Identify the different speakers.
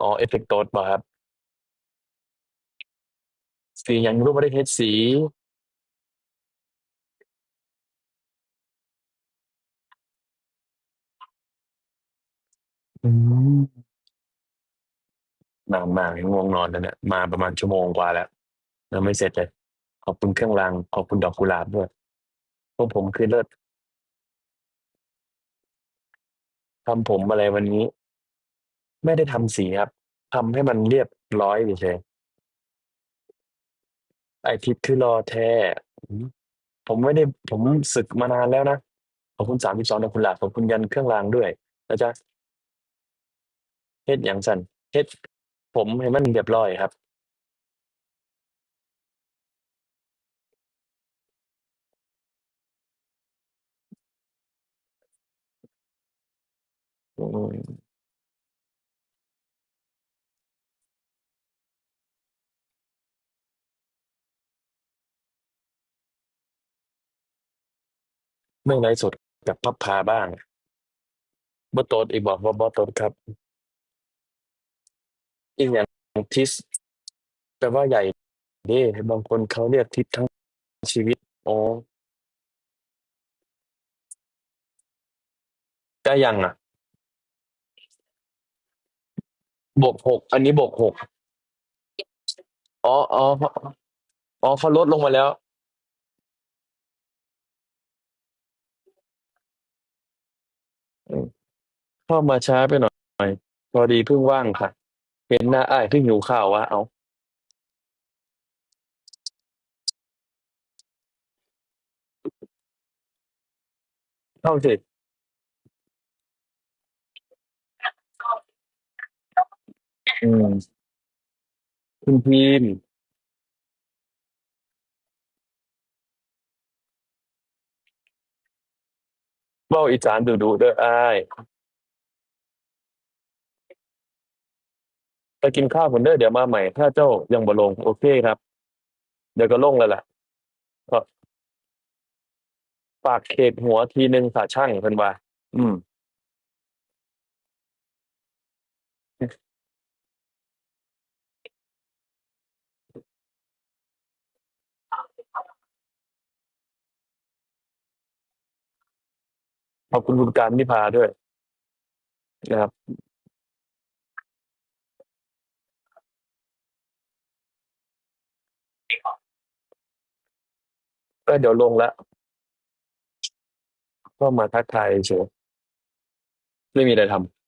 Speaker 1: อ๋อ Effect Toast บ่ครับ?สีหยังคือบ่ได้เฮ็ดสี อืม นานมากง่วงนอนแล้วเนี่ย มาประมาณชั่วโมงกว่าแล้ว ยังไม่เสร็จเลย ขอบคุณเครื่องราง ขอบคุณดอกกุหลาบด้วยทรงผมคือเลิศ ทำผมอะไรวันนี้ ไม่ได้ทำสีครับ ทำให้มันเรียบร้อยเฉยๆไอทิพย์คือหล่อแท้อือฮึผมไม่ได้ ผมสึกมานานแล้วนะ ขอบคุณ 32ดอกกุหลาบขอบคุณยันเครื่องรางด้วยนะจ๊ะเฮ็ดหยังซั้นเฮ็ด ผมให้มันเรียบร้อยครับ อืม ไม่ไลฟ์สดกับพับพาบ้างบ่โตดอีกบ่บ่าบ่โตดครับ อีหยังทิสแปลว่าใหญ่เด้บางคนเขาเรียกทิศทั้งชีวิตอ๋อได้ยังอะ?บวก6อันนี้บวก6อ๋ออ๋ออ๋อเขาลดลงมาแล้ว เข้ามาช้าไปหน่อย พอดีเพิ่งว่างค่ะ เห็นหน้าอ้ายคือหิวข้าววะเอาเข้าสิอืมคุณพีมเว้าอีสานดู๋ๆเด้ออ้าย ไปกินข้าวก่อนเด้อเดี๋ยวมาใหม่ ถ้าเจ้ายังบ่ลง โอเคครับ เดี๋ยวก็ลงแล้วแหละก็ฝากเขกหัวทีหนึ่งค่ะช่างเพิ่นว่า อืม ขอบคุณคุณการวิภาด้วยนะครับ ก็เดี๋ยวลงแล้วก็มาทักทายเฉยไม่มีอะไรทำ